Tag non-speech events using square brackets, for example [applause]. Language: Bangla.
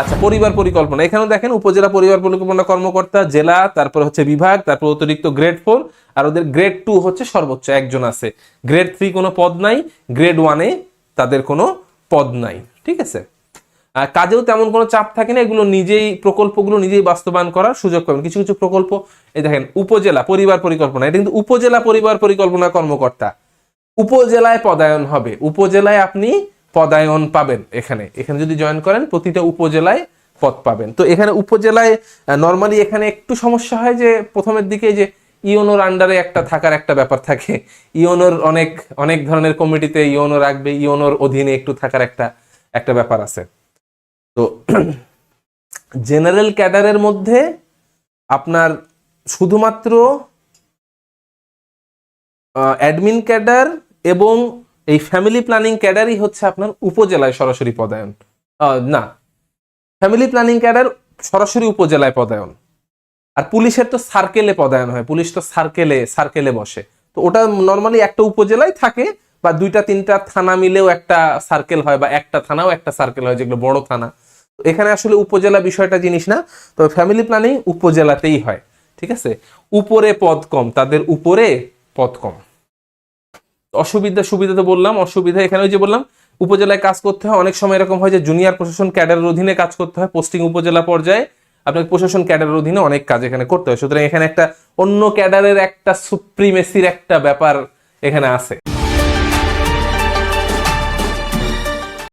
আচ্ছা পরিবার পরিকল্পনা। এখানেও দেখেন উপজেলা পরিবার পরিকল্পনা কর্মকর্তা, জেলা, তারপর হচ্ছে বিভাগ, তারপর অতিরিক্ত গ্রেড ফোর আর ওদের গ্রেড টু হচ্ছে সর্বোচ্চ একজন আছে। গ্রেড থ্রি কোনো পদ নাই গ্রেড ওয়ানে তাদের কোনো পদ নাই, ঠিক আছে? কাজেও তেমন কোনো চাপ থাকে না, এগুলো নিজেই প্রকল্পগুলো নিজেই বাস্তবায়ন করার সুযোগ পাবেন। কিছু কিছু প্রকল্প, এই দেখেন, উপজেলা পরিবার পরিকল্পনা, এটা কিন্তু উপজেলা পরিবার পরিকল্পনা কর্মকর্তা। উপজেলায় পদায়ন হবে, উপজেলায় আপনি পদায়ন পাবেন এখানে। এখানে যদি জয়েন করেন, প্রতিটা উপজেলায় পদ পাবেন। তো এখানে উপজেলায় নর্মালি এখানে একটু সমস্যা হয় যে, প্রথমের দিকে যে ইওনোর আন্ডারে একটা থাকার একটা ব্যাপার থাকে। ইওনোর অনেক অনেক ধরনের কমিটিতে ইওনো রাখবে, ইওনোর অধীনে একটু থাকার একটা একটা ব্যাপার আছে। তো [clears throat] জেনারেল ক্যাডারের মধ্যে আপনার শুধুমাত্র অ্যাডমিন ক্যাডার এবং এই ফ্যামিলি প্ল্যানিং ক্যাডারই হচ্ছে আপনার উপজেলায় সরাসরি পদায়ন। না। ফ্যামিলি প্ল্যানিং ক্যাডার সরাসরি উপজেলায় পদায়ন। আর পুলিশের তো সার্কেলে পদায়ন হয়। পুলিশ তো সার্কেলে সার্কেলে বসে। তো ওটা নর্মালি একটা উপজেলায় থাকে বা দুইটা, তিনটা থানা মিলেও একটা সার্কেল হয় বা একটা থানাও একটা সার্কেল হয়, যেগুলো বড় থানা। এখানে আসলে উপজেলা বিষয়টা জিনিস না। তবে ফ্যামিলি প্ল্যানিং উপজেলাতেই হয়। ঠিক আছে? উপরে পদ কম। তাদের উপরে পদ কম। অসুবিধা সুবিধা তো বললাম, অসুবিধা এখানে ওই যে বললাম, উপজেলায় কাজ করতে হয়, অনেক সময় এরকম হয় যে জুনিয়র প্রশাসন ক্যাডারের অধীনে কাজ করতে হয় পোস্টিং উপজেলা পর্যায়ে আপনাকে প্রশাসন ক্যাডারের অধীনে অনেক কাজ এখানে করতে হয়। সুতরাং এখানে একটা অন্য ক্যাডারের একটা সুপ্রিমেসির একটা ব্যাপার এখানে আছে।